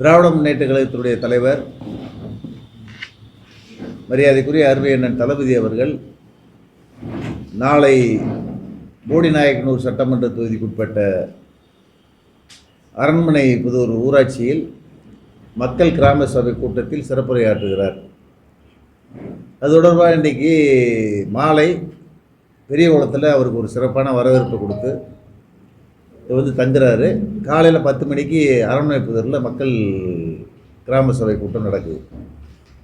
திராவிட முன்னேற்ற கழகத்தினுடைய தலைவர் மரியாதைக்குரிய அருமை அண்ணன் தளபதி அவர்கள் நாளை போடிநாயக்கனூர் சட்டமன்ற தொகுதிக்குட்பட்ட அரண்மனை புதூர் ஊராட்சியில் மக்கள் கிராம சபை கூட்டத்தில் சிறப்புரையாற்றுகிறார். அது தொடர்பாக இன்றைக்கி மாலை பெரியகுளத்தில் அவருக்கு ஒரு சிறப்பான வரவேற்பு கொடுத்து வந்து தங்குறாரு. காலையில் பத்து மணிக்கு அரண்மனை புதூரில் மக்கள் கிராம சபை கூட்டம் நடக்குது.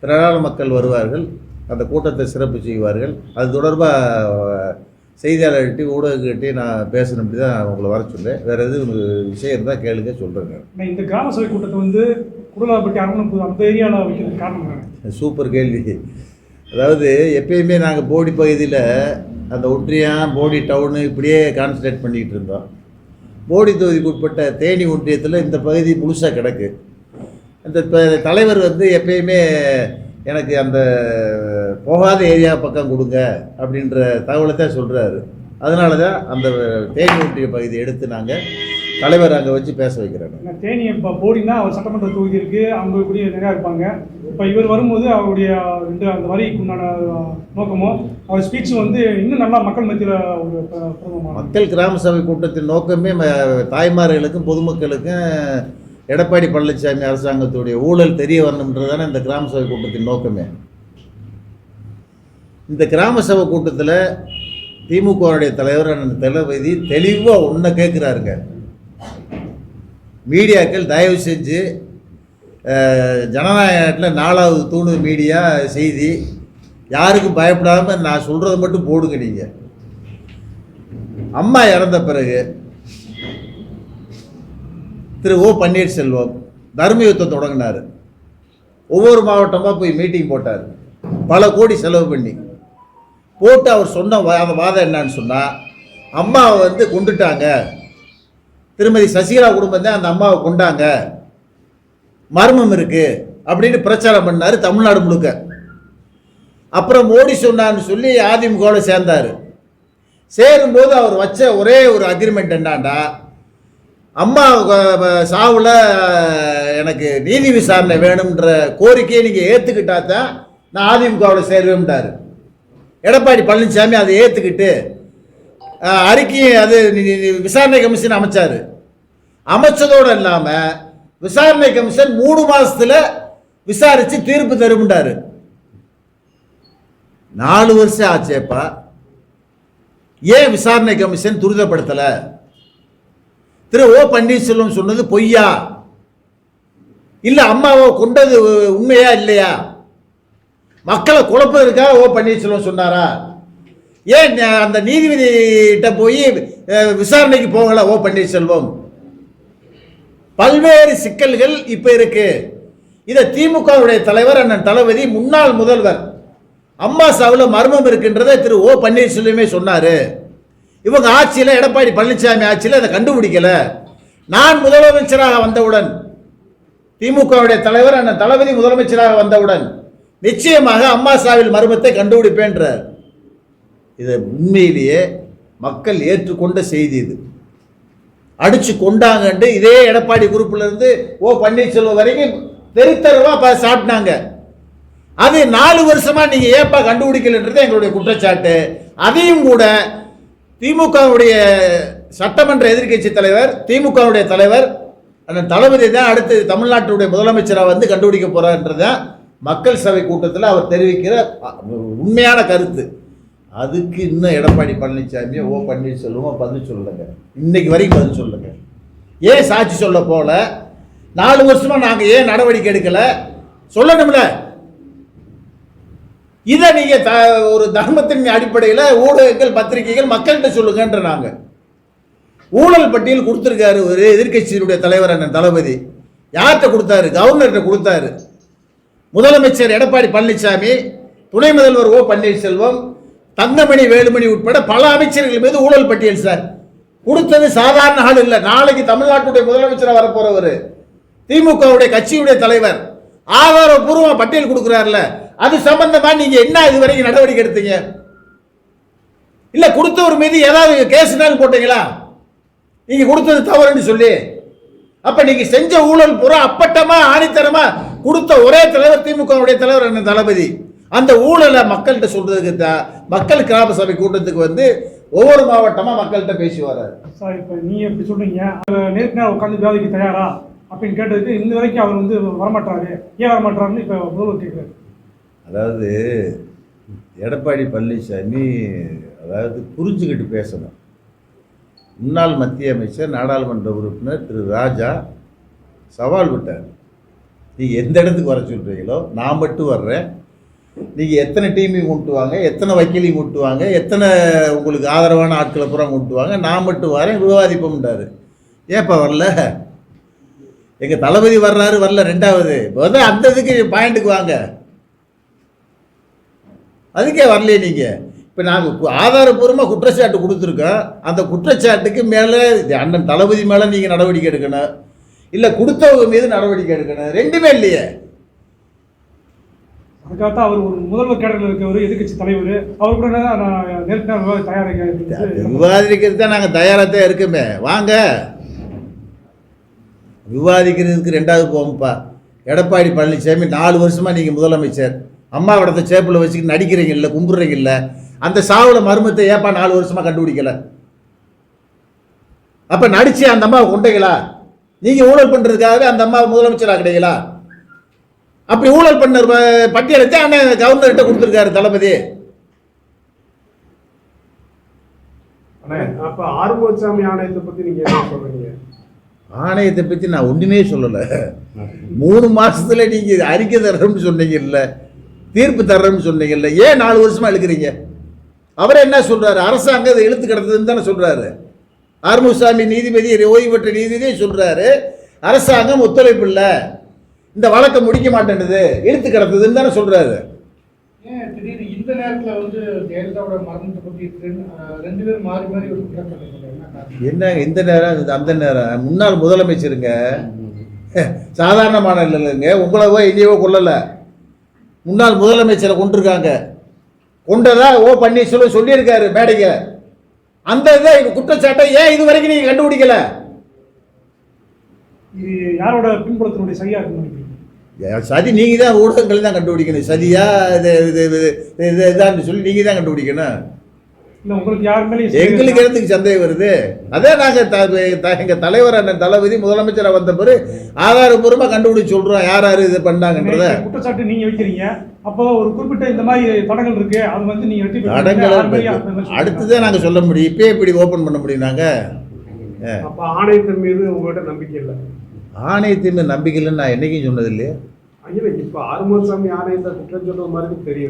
திரளான மக்கள் வருவார்கள். அந்த கூட்டத்தை சிறப்பு செய்வார்கள். அது தொடர்பாக செய்தியாளர்கிட்ட ஊடகங்கிட்டே நான் பேசணும்னு தான் உங்களை வர சொன்னேன். வேறு எதுவும் விஷயம் இருந்தால் கேளுங்க சொல்கிறேங்க இந்த கிராம சபை கூட்டத்தை வந்து குடலாப்பட்டி அரவணப்பூர் அந்த ஏரியாவில் காரணம்? சூப்பர் கேள்வி. அதாவது எப்பயுமே நாங்கள் போடி பகுதியில் அந்த ஒன்றியம் போடி டவுனு இப்படியே கான்சன்ட்ரேட் பண்ணிக்கிட்டு இருந்தோம். போடி தொகுதிக்கு உட்பட்ட தேனி ஒன்றியத்தில் இந்த பகுதி முழுசாக கிடக்கு. அந்த தலைவர் வந்து எப்பயுமே எனக்கு அந்த போகாத ஏரியா பக்கம் கொடுங்க அப்படின்ற தகவலை தான் சொல்கிறாரு அதனால தான் அந்த தேனி ஒன்றிய பகுதி எடுத்து நாங்கள் தலைவர் அங்கே வச்சு பேச வைக்கிறாங்க தேனி இப்போ போடினா அவர் சட்டமன்ற தொகுதி இருக்குது அவங்க கூடிய நிறையா இருப்பாங்க. இப்போ இவர் வரும்போது அவருடைய ரெண்டு அந்த வரிக்கு உண்டான நோக்கமோ அவர் ஸ்பீச் வந்து இன்னும் நல்லா மக்கள் மத்தியில் ஒரு மக்கள் கிராம சபை கூட்டத்தின் நோக்கமே ம- தாய்மார்களுக்கும் பொதுமக்களுக்கும் எடப்பாடி பழனிசாமி அரசாங்கத்துடைய ஊழல் தெரிய வரணுன்றதானே இந்த கிராம சபை கூட்டத்தின் நோக்கமே. இந்த கிராம சபை கூட்டத்தில் திமுகவுடைய தலைவர் அண்ணன் தளபதி தெளிவாக ஒன்றை கேட்குறாருங்க மீடியாக்கள் தயவு செஞ்சு ஜனநாயகத்தில் ஜனநாயக நாலாவது தூணு மீடியா செய்தி. யாருக்கும் பயப்படாமல் நான் சொல்கிறத மட்டும் போடுங்க நீங்கள் அம்மா இறந்த பிறகு திரு ஓ பன்னீர்செல்வம் தர்ம யுத்தம் தொடங்கினார். ஒவ்வொரு மாவட்டமாக போய் மீட்டிங் போட்டார். பல கோடி செலவு பண்ணி. போட்டு அவர் சொன்ன வா- அந்த வாதம் என்னன்னு சொன்னால் அம்மாவை வந்து கொண்டுட்டாங்க. திருமதி சசிகலா குடும்பம் தான் அந்த அம்மாவை கொண்டாங்க. மர்மம் இருக்குது அப்படின்னு பிரச்சாரம் பண்ணார் தமிழ்நாடு முழுக்க. அப்புறம் மோடி சொன்னான்னு சொல்லி அதிமுகவோட சேர்ந்தார். சேரும்போது அவர் வச்ச ஒரே ஒரு அக்ரிமெண்ட் என்னன்னா அம்மா சாவில் எனக்கு நீதி விசாரணை வேணும்ன்ற கோரிக்கையை நீங்கள் ஏற்றுக்கிட்டா தான் நான் அதிமுகவில் சேருவேன்ட்டார் எடப்பாடி பழனிசாமி அதை ஏற்றுக்கிட்டு அறிக்கையை அது விசாரணை கமிஷன் அமைச்சார். அமைச்சதோடு இல்லாமல் விசாரணை கமிஷன் மூணு மாதத்தில் விசாரித்து தீர்ப்பு தரும்ன்றாரு. நாலு வருஷம் ஆச்சேப்பா. ஏன் விசாரணை கமிஷன் துரிதப்படுத்தலை? திரு ஓ பன்னீர்செல்வம் சொன்னது பொய்யா? இல்லை அம்மாவை கொண்டது உண்மையா இல்லையா? மக்களை குழப்பதற்காக ஓ பன்னீர்செல்வம் சொன்னாரா? ஏன் அந்த அந்த நீதிபதிகிட்ட போய் விசாரணைக்கு போகல ஓ பன்னீர்செல்வம்? பல்வேறு சிக்கல்கள் இப்போ இருக்கு. இதை திமுகவுடைய தலைவர் அண்ணன் தளபதி முன்னாள் முதல்வர் அம்மா சாவில் மர்மம் இருக்கின்றதை திரு ஓ பன்னீர்செல்வமே சொன்னார். இவங்க ஆட்சியில் எடப்பாடி பழனிசாமி ஆட்சியில் அதை கண்டுபிடிக்கல. நான் முதலமைச்சராக வந்தவுடன் திமுகவுடைய தலைவர் அந்த தளபதி முதலமைச்சராக வந்தவுடன் நிச்சயமாக அம்மா சாவில் மர்மத்தை கண்டுபிடிப்பேன்றார். இதை உண்மையிலேயே மக்கள் ஏற்றுக்கொண்ட செய்தி இது. அடிச்சு கொண்டாங்கன்ட்டு இதே எடப்பாடி குரூப்ல இருந்து ஓ பன்னீர்செல்வம் வரைக்கும் தெருத்தருவா சாப்பிட்டாங்க. அது நாலு வருஷமா நீங்க ஏப்பா கண்டுபிடிக்கலன்றது எங்களுடைய குற்றச்சாட்டு. அதையும் கூட திமுகவுடைய சட்டமன்ற எதிர்க்கட்சி தலைவர் திமுகவுடைய தலைவர் அந்த தளபதி தான் அடுத்து தமிழ்நாட்டுடைய முதலமைச்சராக வந்து கண்டுபிடிக்க போறாருன்றதான் மக்கள் சபை கூட்டத்தில் அவர் தெரிவிக்கிற உண்மையான கருத்து. அதுக்கு இன்னும் எடப்பாடி பழனிசாமி ஓ பன்னீர்செல்வமோ பதில் சொல்லுங்க இன்னைக்கு வரைக்கும் பதில் சொல்லுங்க ஏன் சாட்சி சொல்ல போல? நாலு வருஷமா நாங்கள் ஏன் நடவடிக்கை எடுக்கல? சொல்லணும்ல. இதை நீங்கள் த ஒரு தர்மத்தின் அடிப்படையில் ஊடகங்கள் பத்திரிகைகள் மக்கள்கிட்ட சொல்லுங்கன்ற நாங்கள் ஊழல் பட்டியல் கொடுத்துருக்காரு ஒரு எதிர்க்கட்சியினுடைய தலைவர் அண்ணன் தளபதி. யார்கிட்ட கொடுத்தாரு? கவர்னர்கிட்ட கொடுத்தாரு. முதலமைச்சர் எடப்பாடி பழனிசாமி துணை முதல்வர் ஓ பன்னீர்செல்வம் தங்கமணி வேலுமணி உட்பட பல அமைச்சர்கள் மீது ஊழல் பட்டியல் சார். கொடுத்தது சாதாரண ஆள் இல்லை. நாளைக்கு தமிழ்நாட்டுடைய முதலமைச்சராக வரப்போறவர். திமுகவுடைய கட்சியுடைய தலைவர். ஆதாரபூர்வமாக பட்டியல் கொடுக்குறாருல. அது சம்பந்தமா நீங்க என்ன இதுவரைக்கும் நடவடிக்கை எடுத்தீங்க? இல்ல கொடுத்தவர் மீது ஏதாவது கேஸ்னாலும் போட்டீங்களா? நீங்க கொடுத்தது தவறுன்னு சொல்லி. அப்ப நீங்க செஞ்ச ஊழல் பூரா அப்பட்டமா ஆணித்தரமா கொடுத்த ஒரே தலைவர் திமுகவுடைய தலைவர் என்ன தளபதி. அந்த ஊழலை மக்கள்கிட்ட சொல்றதுக்கு தான் மக்கள் கிராம சபை கூட்டத்துக்கு வந்து ஒவ்வொரு மாவட்டமா மக்கள்கிட்ட பேசி வர்றாரு. சார் இப்போ நீ எப்படி சொல்றீங்க அவர் உட்காந்து விவாதிக்க தயாரா? அப்படின்னு கேட்டதுக்கு இந்த வரைக்கும் அவர் வந்து வரமாட்டாரு. ஏன் வரமாட்டாருன்னு இப்போ முதல்வர் கேட்குறாரு அதாவது எடப்பாடி பழனிசாமி அதாவது புரிஞ்சுக்கிட்டு பேசணும். முன்னாள் மத்திய அமைச்சர் நாடாளுமன்ற உறுப்பினர் திரு ராஜா சவால் விட்டார். நீங்கள் எந்த இடத்துக்கு வர சொல்கிறீங்களோ நான் மட்டும் வர்றேன். நீங்கள் எத்தனை டீமையும் கொண்டு வாங்க எத்தனை வக்கீலையும் கொண்டு வாங்க எத்தனை உங்களுக்கு ஆதரவான ஆட்களை பூரா கொண்டு வாங்க நான் மட்டும் வரேன் விவாதிப்போம்ன்றாரு. ஏப்பா வரல? எங்கள் தளபதி வர்றாரு வரல ரெண்டாவது. இப்போ வந்து அந்த இதுக்கு பாயிண்ட்டுக்கு வாங்க. அதுக்கே வரலையே நீங்கள் இப்போ நாங்கள் ஆதாரப்பூர்வமாக குற்றச்சாட்டு கொடுத்துருக்கோம் அந்த குற்றச்சாட்டுக்கு மேலே அண்ணன் தளபதி மேலே நீங்கள் நடவடிக்கை எடுக்கணும். இல்லை கொடுத்தவங்க மீது நடவடிக்கை எடுக்கணும். ரெண்டுமே இல்லையே. அதுக்காகத்தான் அவர் ஒரு முதல்வர் கேடரில் எதிர்க்கட்சி தலைவர். அவர் கூட நான் விவாதிக்க தயாராக விவாதிக்கிறதுக்கு தான் நாங்கள் தயாராக தான் இருக்கோமே. வாங்க. விவாதிக்கிறதுக்கு ரெண்டாவது போகும்ப்பா எடப்பாடி பழனிசாமி நாலு வருஷமாக நீங்கள் முதலமைச்சர். அம்மா இடத்த சேப்பில் வச்சுக்கிட்டு நடிக்கிறீங்கல்ல கும்பிட்றீங்கல்ல அந்த சாவுல மர்மத்தை ஏப்பா நாலு வருஷமாக கண்டுபிடிக்கல? அப்போ நடிச்சு அந்த அம்மாவை கொண்டீங்களா நீங்கள் ஊழல் பண்ணுறதுக்காகவே அந்த அம்மா முதலமைச்சராக கிடைங்களா அப்படி ஊழல் பண்ண பட்டியலத்தை அண்ணன் கவர்னர்கிட்ட கொடுத்துருக்காரு தளபதி. அப்ப ஆறுமுகசாமி ஆணையத்தை பத்தி நீங்க என்ன சொல்றீங்க? ஆணையத்தை பற்றி நான் ஒன்றுமே சொல்லலை. மூணு மாசத்துல நீங்க அறிக்கை தர்றோம்னு சொன்னீங்கல்ல. தீர்ப்பு தர்றோம்னு சொன்னீங்கல்ல ஏன் நாலு வருஷமா இழுக்கிறீங்க? அவர் என்ன சொல்றாரு? அரசாங்கம் இதை இழுத்து கிடந்ததுன்னு தானே சொல்றாரு. ஆறுமுகசாமி நீதிபதி ஓய்வு பெற்ற நீதிபதியே சொல்றாரு. அரசாங்கம் ஒத்துழைப்பு இல்லை. இந்த வழக்கை முடிக்க மாட்டேன்னுது இழுத்து கிடந்ததுன்னு தானே சொல்றாரு. ஏன் திடீர்னு இந்த நேரத்துல வந்து ஜெயலலிதாவோட மரணத்தை பத்தி ரெண்டு- அஹ் ரெண்டு பேரும் மாறி மாறி ஒரு குற்றச்சாட்டு சொல்றாங்க என்ன இந்த நேரம் அந்த நேரம். முன்னாள் முதலமைச்சருங்க. சாதாரணமான இல்லைங்க. உங்களவோ எங்கேயோ கொல்லலை. முன்னாள் முதலமைச்சரை கொண்டிருக்காங்க. கொண்டதா? ஓ பன்னீர்செல்வம் சொல்லியிருக்காரு மேடைக்கு அந்த இதை குற்றச்சாட்டை ஏன் இது வரைக்கும் நீங்கள் கண்டுபிடிக்கல யாரோட பின்புலத்தினுடைய சரியா சதி நீங்கள் தான் ஊடகங்கள் தான் கண்டுபிடிக்கணும். சதியா இது இது இது இது இதான்னு சொல்லி நீங்கள் தான் கண்டுபிடிக்கணும் இல்ல உங்களுக்கு யார் மேலே எங்களுக்கு இடத்துக்கு சந்தேகம் வருது? அதே நாங்கள் எங்கள் தலைவர் அண்ணன் தளபதி முதலமைச்சராக வந்த பிறகு ஆதாரபூர்வமாக கண்டுபிடிச்சு சொல்கிறோம் யார் யார் இது பண்ணாங்கன்றத. குற்றச்சாட்டு நீங்க வைக்கிறீங்க. அப்போ ஒரு குறிப்பிட்ட இந்த மாதிரி தடங்கள் இருக்கு. அது வந்து நீங்க வெற்றி பெற்றீங்க. தடங்களை. அடுத்ததே நாங்கள் சொல்ல முடியும். இப்பயே இப்படி ஓப்பன் பண்ண முடியும் நாங்கள் அப்ப ஆணையத்தின் மீது உங்ககிட்ட நம்பிக்கை இல்லை. ஆணையத்தின் நம்பிக்கை இல்லைன்னு நான் என்னைக்கும் சொன்னது இல்லையே இப்ப ஆறுமுகசாமி ஆணையத்தை குற்றம் சொல்ற மாதிரி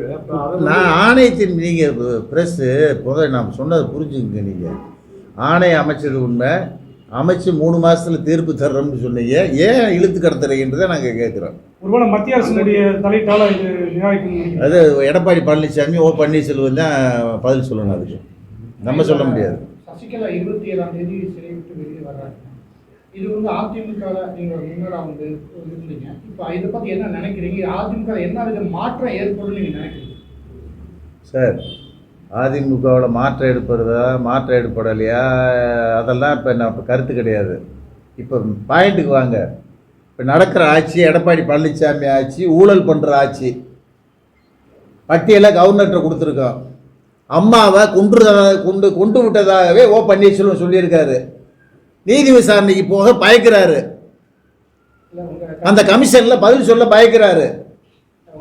அதை நான் ஆணையத்தின் நீங்கள் ப்ரெஸ்ஸு முதல்ல நான் சொன்னதை புரிஞ்சுக்கங்க நீங்கள் ஆணையம் அமைச்சது உண்மை அமைச்சு மூணு மாசத்துல தீர்ப்பு தர்றோம்னு சொன்னீங்க. ஏன் இழுத்து கடத்துறீங்கன்றதை நாங்கள் கேட்குறோம். ஒருவேளை மத்திய அரசினுடைய தலையிட்டால. அது எடப்பாடி பழனிசாமி ஓ பன்னீர்செல்வம் தான் பதில் சொல்லணும் அதுக்கு. நம்ம சொல்ல முடியாது. சசிகலா இருபத்தி ஏழாம் தேதி சிறை விட்டு வெளியே வர்றாங்க இது வந்து அதிமுக நீங்க முன்னரா வந்து இருந்தீங்க. இப்போ இதை பத்தி என்ன நினைக்கிறீங்க? அதிமுக என்ன வித மாற்றம் ஏற்படும் நீங்க நினைக்கிறீங்க? சார் அதிமுகவில் மாற்றம் எடுப்படுதா மாற்றம் எடுப்படலையா? அதெல்லாம் இப்போ நான் இப்போ கருத்து கிடையாது. இப்போ பாயிண்ட்டுக்கு வாங்க. இப்போ நடக்கிற ஆட்சி எடப்பாடி பழனிசாமி ஆட்சி ஊழல் பண்ணுற ஆட்சி. பட்டியலை கவர்னர்கிட்ட கொடுத்துருக்கோம். அம்மாவை குன்று கொண்டு கொண்டு விட்டதாகவே ஓ பன்னீர்செல்வம் சொல்லியிருக்காரு. நீதி விசாரணைக்கு போக பயக்கிறாரு. அந்த கமிஷனில் பதில் சொல்ல பயக்கிறாரு.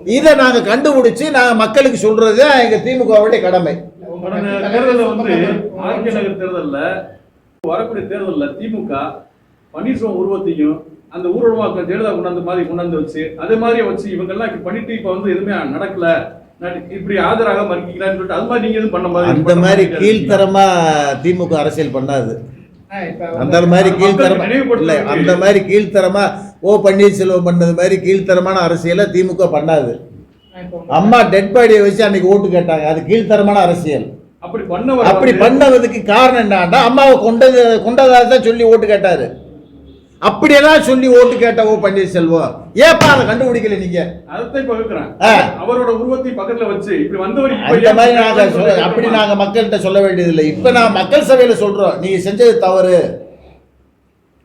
இதை நாங்கள் கண்டுபிடிச்சி நாங்கள் மக்களுக்கு சொல்கிறது தான் எங்கள் திமுகவுடைய கடமை. தேர்தலில் வந்து ஆர்கே நகர் தேர்தல்ல வரக்கூடிய தேர்தல்ல திமுக பன்னீர்செல்வம் உருவத்தையும் அந்த ஊர்வலமாக்க ஜெயலலிதா கொண்டாந்து மாதிரி கொண்டாந்து வச்சு அதே மாதிரியே வச்சு இவங்கெல்லாம் பண்ணிட்டு இப்ப வந்து எதுவுமே நடக்கல. நடி- இப்படி ஆஜராக மறுக்கிறான்னு சொல்லிட்டு அது மாதிரி நீங்க எதுவும் பண்ண மாதிரி அந்த மாதிரி கீழ்த்தரமா திமுக அரசியல் பண்ணாது. அந்த மாதிரி கீழ்த்தரமா இல்லை அந்த மாதிரி கீழ்த்தரமா ஓ பன்னீர்செல்வம் பண்ணது மாதிரி கீழ்த்தரமான அரசியலை திமுக பண்ணாது. அம்மா டெட் பாடியை வச்சு அன்னைக்கு ஓட்டு கேட்டாங்க. அது கீழ்த்தரமான அரசியல். அப்படி பண்ணவர் அப்படி பண்ணதுக்கு காரணம் என்னன்னா அம்மாவை கொண்டது கொண்டதாக தான் சொல்லி ஓட்டு கேட்டாரு. அப்படியெல்லாம் சொல்லி ஓட்டு கேட்ட ஓ பன்னீர்செல்வம். ஏப்பா அதை கண்டுபிடிக்கல நீங்க? ஆ. அவரோட உருவத்தை பக்கத்துல வச்சு இப்படி வந்தவர் ஏன் மாதிரி நாங்க அப்படி? நாங்க மக்கள்கிட்ட சொல்ல வேண்டியதில்லை. இப்ப நான் மக்கள் சபையில சொல்றோம். நீங்க செஞ்சது தவறு.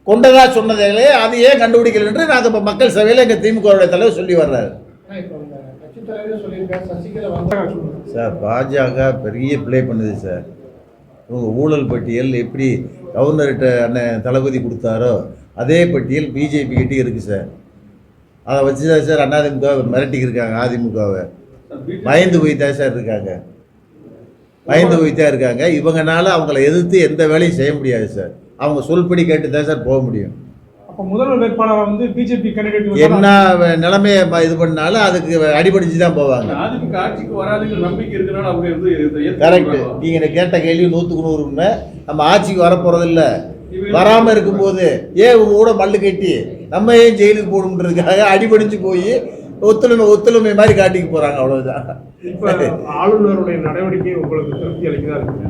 கொண்டதா சொன்னதிலே அது ஏன் கண்டுபிடிக்கல என்று நாங்கள் இப்போ மக்கள் சபையில் எங்கள் திமுகவுடைய தலைவர் சொல்லி வர்றாரு. சார் பாஜக பெரிய ப்ளே பண்ணுது சார். இவங்க ஊழல் பட்டியல் எப்படி கவர்னர்கிட்ட அண்ணன் தளபதி கொடுத்தாரோ அதே பட்டியல் பிஜேபி கிட்டே இருக்குது சார். அதை வச்சு தான் சார் அதிமுக மிரட்டிக்கு இருக்காங்க அதிமுகவை பயந்து போய் தான் சார் இருக்காங்க. பயந்து போய் தான் இருக்காங்க. இவங்கனால அவங்கள எதிர்த்து எந்த வேலையும் செய்ய முடியாது சார். அவங்க சொல்படி கேட்டு தான் சார் போக முடியும். அப்போ முதல்வர் வேட்பாளரை வந்து பிஜேபி கேண்டிடேட் என்ன நிலைமையை இது பண்ணாலும் அதுக்கு அடிபடிச்சு தான் போவாங்க அதிமுக ஆட்சிக்கு வராதுங்கிற நம்பிக்கை இருக்கிறனால அவங்க வந்து இதை ஏத்துக்க கரெக்ட் மாட்டாங்க. நீங்க கேட்ட கேள்வி நூற்றுக்கு நூறு உண்மை. நம்ம ஆட்சிக்கு வரப்போறது வராம இருக்கும்போது ஏன் இவங்க கூட மல்லு கட்டி? நம்ம ஏன் ஜெயிலுக்கு போகணுன்றதுக்காக அடிபடிஞ்சு போய் ஒத்துழைமை ஒத்துழைமை மாதிரி காட்டிக்க போறாங்க அவ்வளவுதான். இப்ப ஆளுநருடைய நடவடிக்கை உங்களுக்கு திருப்தி அளிக்குதா இருக்கு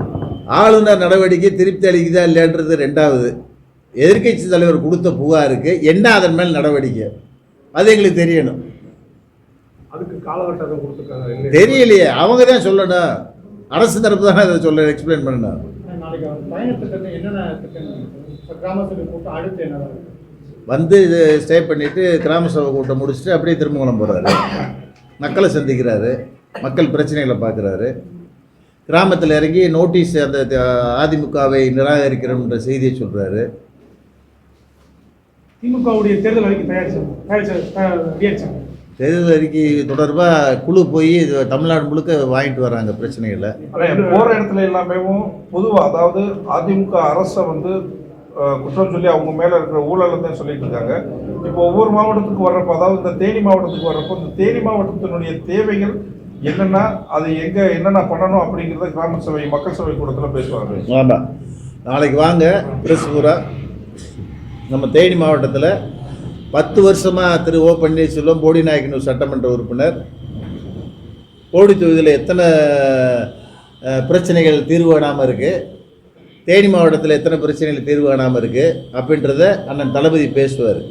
ஆளுநர் நடவடிக்கை திருப்தி அளிக்குதா இல்லைன்றது ரெண்டாவது. எதிர்க்கட்சி தலைவர் கொடுத்த புகாருக்கு என்ன அதன் மேல் நடவடிக்கை? அது எங்களுக்கு தெரியணும். அதுக்கு? தெரியலையே. அவங்க தான் சொல்லணும். அரசு தரப்பு தானே அதை சொல்ல எக்ஸ்பிளைன் பண்ணணும். நாளைக்கு பயண திட்டத்தை என்னென்ன? இப்ப கிராம சபை கூட்டம் அடுத்து இருக்கு வந்து இது ஸ்டே பண்ணிவிட்டு கிராம சபை கூட்டம் முடிச்சுட்டு அப்படியே திருமங்கலம் போகிறாரு மக்களை சந்திக்கிறாரு. மக்கள் பிரச்சனைகளை பார்க்குறாரு. கிராமத்தில் இறங்கி நோட்டீஸ் அந்த அதிமுகவை நிராகரிக்கிறோம்ன்ற செய்தியை சொல்கிறாரு திமுகவுடைய தேர்தல் தயாரிச்சாங்க தயாரிச்சாங்க ரெடியாச்சாங்க தேர்தல் அறிக்கை தொடர்பாக குழு போய் இது தமிழ்நாடு முழுக்க வாங்கிட்டு வராங்க பிரச்சனைகளை. போற இடத்துல எல்லாமே பொதுவா அதாவது அதிமுக அரசை வந்து குற்றம் சொல்லி அவங்க மேல இருக்கிற ஊழலை தான் சொல்லிட்டு இருக்காங்க. இப்போ ஒவ்வொரு மாவட்டத்துக்கு வர்றப்போ அதாவது இந்த தேனி மாவட்டத்துக்கு வர்றப்போ இந்த தேனி மாவட்டத்தினுடைய தேவைகள் என்னன்னா அது எங்க என்னென்ன பண்ணணும் அப்படிங்கிறத கிராம சபை மக்கள் சபை கூட்டத்தில் பேசுவாங்க. ஆமாம் நாளைக்கு வாங்க பிரஸ் பூரா. நம்ம தேனி மாவட்டத்தில் பத்து வருஷமாக திரு ஓ பன்னீர்செல்வம் போடி நாயக்கனூர் சட்டமன்ற உறுப்பினர். போடி தொகுதியில் எத்தனை பிரச்சனைகள் தீர்வு காணாமல் இருக்குது தேனி மாவட்டத்தில் எத்தனை பிரச்சனைகள் தீர்வு காணாமல் இருக்குது அப்படின்றத அண்ணன் தளபதி பேசுவார்.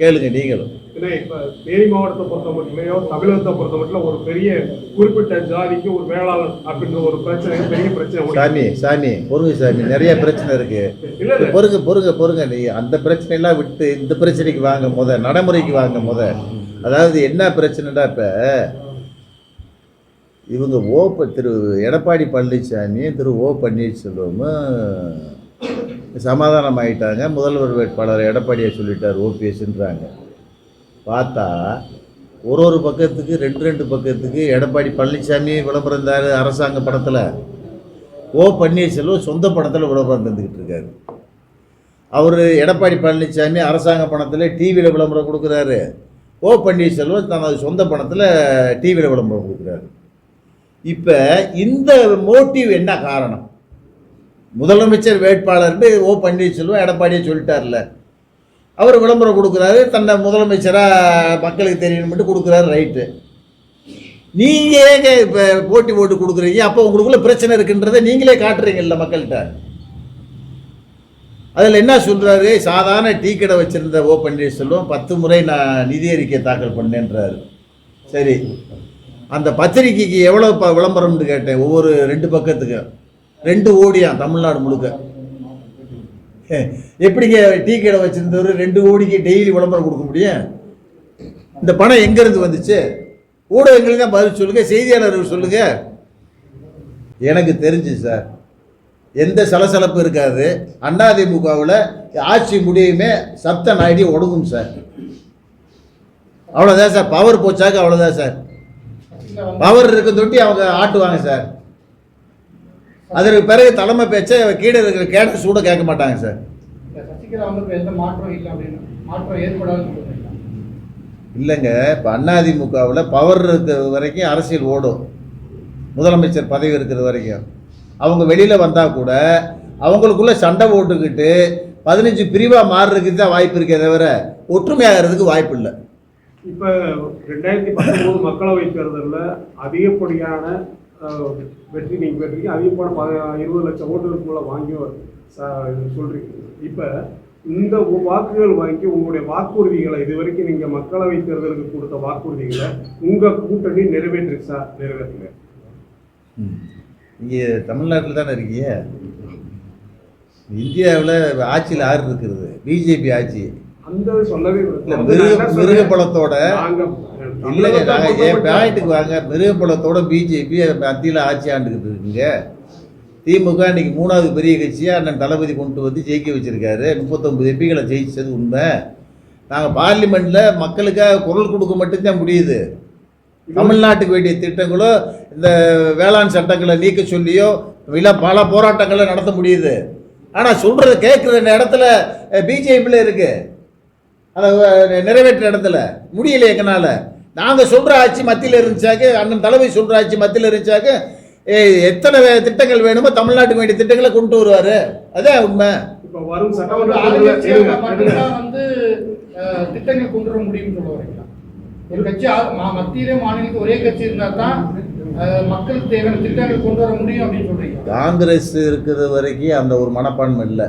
கேளுங்க நீங்களும். ஏன்னா இப்ப தேனி மாவட்டத்தை பொறுத்த மட்டுமையோ தமிழகத்தை பொறுத்த மட்டும் ஒரு பெரிய குறிப்பிட்ட ஜாதிக்கு ஒரு வேளாளர் அப்படின்ற ஒரு பிரச்சனை பெரிய பிரச்சனை சாமி சாமி பொறுங்க சாமி நிறைய பிரச்சனை இருக்கு. பொறுங்க பொறுங்க பொறுங்க நீ அந்த பிரச்சனையெல்லாம் விட்டு இந்த பிரச்சனைக்கு வாங்க முத நடைமுறைக்கு வாங்க முத. அதாவது என்ன பிரச்சனைடா இப்போ? இவங்க ஓ திரு எடப்பாடி பழனிசாமியும் திரு ஓ பன்னீர்செல்வமும் சமாதானம் ஆயிட்டாங்க முதல்வர் வேட்பாளர் எடப்பாடியை சொல்லிட்டார் ஓபிஎஸ்ன்றாங்க பார்த்தா ஒரு ஒரு பக்கத்துக்கு ரெண்டு ரெண்டு பக்கத்துக்கு எடப்பாடி பழனிசாமி விளம்பரம் இருந்தார் அரசாங்க படத்தில். ஓ பன்னீர்செல்வம் சொந்த படத்தில் விளம்பரம் தந்துக்கிட்டு இருக்காரு. அவர் எடப்பாடி பழனிசாமி அரசாங்க பணத்தில் டிவியில் விளம்பரம் கொடுக்குறாரு. ஓ பன்னீர்செல்வம் தனது சொந்த பணத்தில் டிவியில் விளம்பரம் கொடுக்குறாரு. இப்போ இந்த மோட்டிவ் என்ன காரணம்? முதலமைச்சர் வேட்பாளர்னு ஓ பன்னீர்செல்வம் எடப்பாடியே சொல்லிட்டார்ல. அவர் விளம்பரம் கொடுக்குறாரு தன்னை முதலமைச்சராக மக்களுக்கு தெரியணும்ட்டு கொடுக்குறாரு ரைட்டு நீங்கள் ஏங்க இப்போ போட்டி போட்டு கொடுக்குறீங்க? அப்போ உங்களுக்குள்ள பிரச்சனை இருக்குன்றதை நீங்களே காட்டுறீங்கல்ல மக்கள்கிட்ட. அதில் என்ன சொல்கிறாரு சாதாரண டீ கடை வச்சுருந்த ஓ பன்னீர்செல்வம் பத்து முறை நான் நிதி அறிக்கை தாக்கல் பண்ணேன்றாரு. சரி. அந்த பத்திரிக்கைக்கு எவ்வளோ ப விளம்பரம்னு கேட்டேன் ஒவ்வொரு ரெண்டு பக்கத்துக்கு ரெண்டு ஓடியான் தமிழ்நாடு முழுக்க. எப்படிங்க டீ கடை வச்சிருந்தவர் ரெண்டு கோடிக்கு டெய்லி விளம்பரம் கொடுக்க முடியும்? இந்த பணம் எங்கேருந்து வந்துச்சு? ஊடகங்களுக்கு தான் பதில் சொல்லுங்க செய்தியாளர்கள் சொல்லுங்க. எனக்கு தெரிஞ்சு சார் எந்த சலசலப்பு இருக்காது. அதிமுகவில் ஆட்சி முடியுமே சப்த நாயுடி ஒடுங்கும் சார். அவ்வளோதான் சார் பவர் போச்சாக்க அவ்வளோதான் சார். பவர் இருக்க தொட்டி அவங்க ஆட்டுவாங்க சார். அதற்கு பிறகு தலைமை பேச்சை கீழே இருக்கிற கேட்ட சூட கேட்க மாட்டாங்க சார். இல்லைங்க இப்போ அதிமுகவில் பவர் இருக்கிற வரைக்கும் அரசியல் ஓடும். முதலமைச்சர் பதவி இருக்கிற வரைக்கும். அவங்க வெளியில் வந்தால் கூட அவங்களுக்குள்ள சண்டை போட்டுக்கிட்டு பதினஞ்சு பிரிவாக மாறுறதுக்கு தான் வாய்ப்பு இருக்கே தவிர ஒற்றுமையாகிறதுக்கு வாய்ப்பு இல்லை. இப்ப ரெண்டாயிரத்தி பத்தொன்பது மக்களவை தேர்தல்ல அதிகப்படியான வெற்றி. நீங்க பெற்றீங்க அதிகப்படியான பத- இருபது லட்சம் ஓட்டுகளுக்கு மேல வாங்கி ச- சொல்றீங்க. இப்ப இந்த வாக்குகள் வாங்கி உங்களுடைய வாக்குறுதிகளை இது வரைக்கும் நீங்க மக்களவை தேர்தலுக்கு கொடுத்த வாக்குறுதிகளை உங்க கூட்டணி நிறைவேற்றுச்சா நிறைவேற்றுங்க. நீங்கள் தமிழ்நாட்டில் தானே இருக்கீங்க? இந்தியாவில் ஆட்சியில் யார் இருக்கிறது? பிஜேபி ஆட்சி. அந்த சொல்லவே. மிருக சொல்றேன், பழத்தோட இல்லைங்க நாங்கள் என் பாயிண்ட்டுக்கு வாங்க? மிருக பழத்தோட பிஜேபி மத்தியில் ஆட்சி ஆண்டுக்கிட்டு இருக்குங்க. திமுக இன்னைக்கு மூணாவது பெரிய கட்சியாக அண்ணன் தளபதி கொண்டு வந்து ஜெயிக்க வச்சிருக்காரு. முப்பத்தொன்பது எம்பிகளை ஜெயிச்சது உண்மை. நாங்கள் பார்லிமெண்ட்டில் மக்களுக்காக குரல் கொடுக்க மட்டும்தான் முடியுது. தமிழ்நாட்டுக்கு வேண்டிய திட்டங்களோ இந்த வேளாண் சட்டங்களை நீக்க சொல்லியோ இல்லை பல போராட்டங்களை நடத்த முடியுது. ஆனால் சொல்கிறத கேட்குற இடத்துல பிஜேபியில் இருக்கு. அதை நிறைவேற்ற இடத்துல. முடியல எங்கனால நாங்கள் சொல்கிற ஆட்சி மத்தியில் இருந்துச்சாக்க அண்ணன் தலைமை சொல்கிற ஆட்சி மத்தியில் இருந்துச்சாக்க எத்தனை திட்டங்கள் வேணுமோ தமிழ்நாட்டுக்கு வேண்டிய திட்டங்களை கொண்டு வருவார். அதான் உண்மை. இப்ப வரும் ஒரு சட்டமன்ற வந்து திட்டங்கள் கொண்டு வர முடியும்னு சொல்ல வரீங்களா? ஒரு கட்சி மத்தியிலே மாநிலத்தில் ஒரே கட்சி இருந்தா தான் மக்களுக்கு தேவையான திட்டங்கள் கொண்டு வர முடியும் அப்படின்னு சொல்றீங்க. காங்கிரஸ் இருக்கிற வரைக்கும் அந்த ஒரு மனப்பான்மை இல்லை.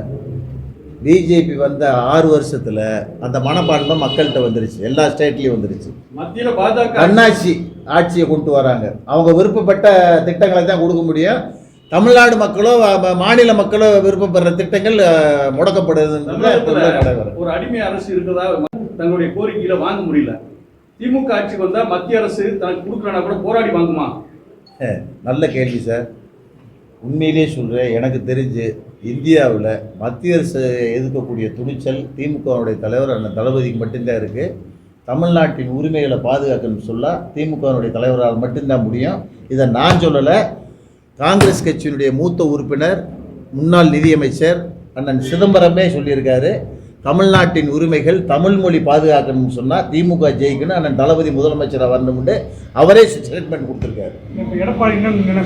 பிஜேபி வந்த ஆறு வருஷத்தில் அந்த மனப்பான்மை மக்கள்கிட்ட வந்துருச்சு. எல்லா ஸ்டேட்லேயும் வந்துருச்சு. மத்தியில பாஜக அண்ணாச்சி ஆட்சியை கொண்டு வராங்க. அவங்க விருப்பப்பட்ட திட்டங்களை தான் கொடுக்க முடியும். தமிழ்நாடு மக்களோ மாநில மக்களோ விருப்பப்படுற திட்டங்கள் முடக்கப்படுதுன்றது. ஒரு அடிமை அரசு இருக்கிறதா தங்களுடைய கோரிக்கையில வாங்க முடியல. திமுக ஆட்சிக்கு வந்தா மத்திய அரசு தனக்கு கொடுக்கலனா கூட போராடி வாங்குமா? நல்ல கேள்வி சார். உண்மையிலேயே சொல்கிறேன் எனக்கு தெரிஞ்சு இந்தியாவில் மத்திய அரசு எதிர்க்கக்கூடிய துணிச்சல் திமுகவுடைய தலைவர் அந்த தளபதிக்கு மட்டும்தான் இருக்குது தமிழ்நாட்டின் உரிமைகளை பாதுகாக்கணும்னு சொல்ல திமுகவினுடைய தலைவரால் மட்டும்தான் முடியும். இதை நான் சொல்லலை. காங்கிரஸ் கட்சியினுடைய மூத்த உறுப்பினர் முன்னாள் நிதியமைச்சர் அண்ணன் சிதம்பரமே சொல்லியிருக்காரு. தமிழ்நாட்டின் உரிமைகள் தமிழ் மொழி பாதுகாக்கணும்னு சொன்னால் திமுக ஜெயிக்கணும். அண்ணன் தளபதி முதலமைச்சராக வரணும்னு அவரே ஸ்டேட்மெண்ட் கொடுத்துருக்காரு. இப்போ எடப்பாடி என்ன என்ன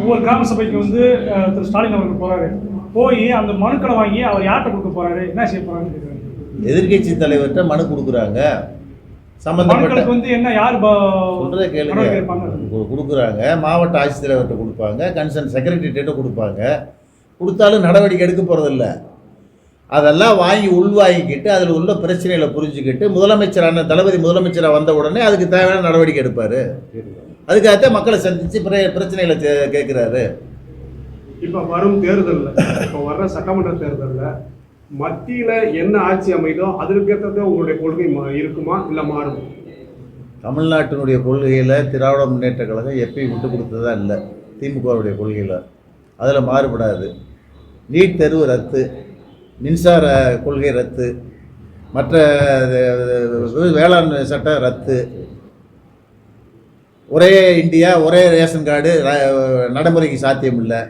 ஒவ்வொரு கிராம சபைக்கு வந்து திரு ஸ்டாலின் அவர்கள் போகிறாரு போய் அந்த மனுக்களை வாங்கி அவர் யார்கிட்ட கொடுக்க போறாரு? என்ன செய்ய போறாருன்னு கேட்குறாரு எதிர்க்கட்சி தலைவர்கிட்ட மனு கொடுக்குறாங்க. சம்பந்தப்பட்ட வந்து என்ன யார் சொல்கிறத கேளுங்க. கொடுக்குறாங்க. மாவட்ட ஆட்சித்தலைவர்கிட்ட கொடுப்பாங்க. கன்சர்ன் செக்ரட்டரிட்ட கொடுப்பாங்க. கொடுத்தாலும் நடவடிக்கை எடுக்க போகிறதில்ல அதெல்லாம் வாங்கி உள்வாங்கிக்கிட்டு அதில் உள்ள பிரச்சனைகளை புரிஞ்சுக்கிட்டு முதலமைச்சரான தளபதி முதலமைச்சராக வந்த உடனே அதுக்கு தேவையான நடவடிக்கை எடுப்பார். அதுக்காகத்தான் மக்களை சந்தித்து பிர பிரச்சனைகளை கேட்குறாரு இப்போ வரும் தேர்தலில் இப்போ வர்ற சட்டமன்ற தேர்தலில் மத்தியில் என்ன ஆட்சி அமைதோ அதற்கேற்றது உங்களுடைய கொள்கை மா- இருக்குமா இல்லை மாறும்? தமிழ்நாட்டினுடைய கொள்கையில் திராவிட முன்னேற்ற கழகம் எப்பயும் விட்டு கொடுத்ததா இல்லை திமுகவுடைய கொள்கையில். அதில் மாறுபடாது. நீட் தேர்வு ரத்து மின்சார கொள்கை ரத்து மற்ற வேளாண் சட்டம் ரத்து. ஒரே இந்தியா ஒரே ரேஷன் கார்டு நடைமுறைக்கு சாத்தியம் இல்லை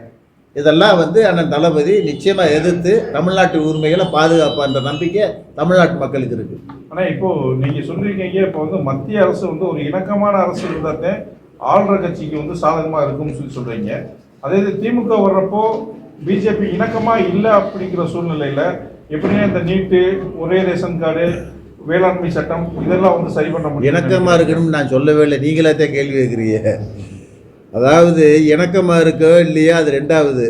இதெல்லாம் வந்து அண்ணன் தளபதி நிச்சயமாக எதிர்த்து தமிழ்நாட்டு உரிமைகளை பாதுகாப்பான்ற நம்பிக்கை தமிழ்நாட்டு மக்களுக்கு இருக்குது ஆனா இப்போ நீங்க சொல்லிருக்கீங்க இப்போ வந்து மத்திய அரசு வந்து ஒரு இணக்கமான அரசு இருந்தாத்தே ஆளுற கட்சிக்கு வந்து சாதகமா இருக்கும்னு சொல்லி சொல்றீங்க. அதே இது திமுக வர்றப்போ பிஜேபி இணக்கமா இல்லை அப்படிங்கிற சூழ்நிலையில எப்படின்னா இந்த நீட்டு ஒரே ரேஷன் கார்டு வேளாண்மை சட்டம் இதெல்லாம் வந்து சரி பண்ண முடியும்? இணக்கமாக இருக்கணும்னு நான் சொல்லவே இல்லை. நீங்களே தான் கேள்வி கேட்குறீங்க. அதாவது இணக்கமாக இருக்கோ இல்லையா அது ரெண்டாவது.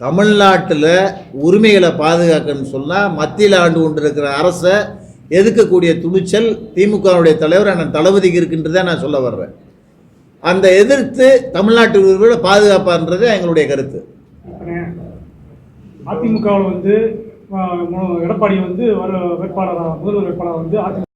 தமிழ்நாட்டில் உரிமைகளை பாதுகாக்கணும்னு சொன்னால் மத்தியில் ஆண்டு கொண்டு இருக்கிற அரசை எதிர்க்கக்கூடிய துணிச்சல் திமுகவுடைய தலைவர் அண்ணன் தளபதிக்கு இருக்குன்றதை நான் சொல்ல வர்றேன். அந்த எதிர்த்து தமிழ்நாட்டு உரிமைகளை பாதுகாப்பான்றது எங்களுடைய கருத்து. அதிமுகவில் வந்து எடப்பாடி வந்து வர வேட்பாளராக முதல்வர் வேட்பாளராக வந்து அதிமுக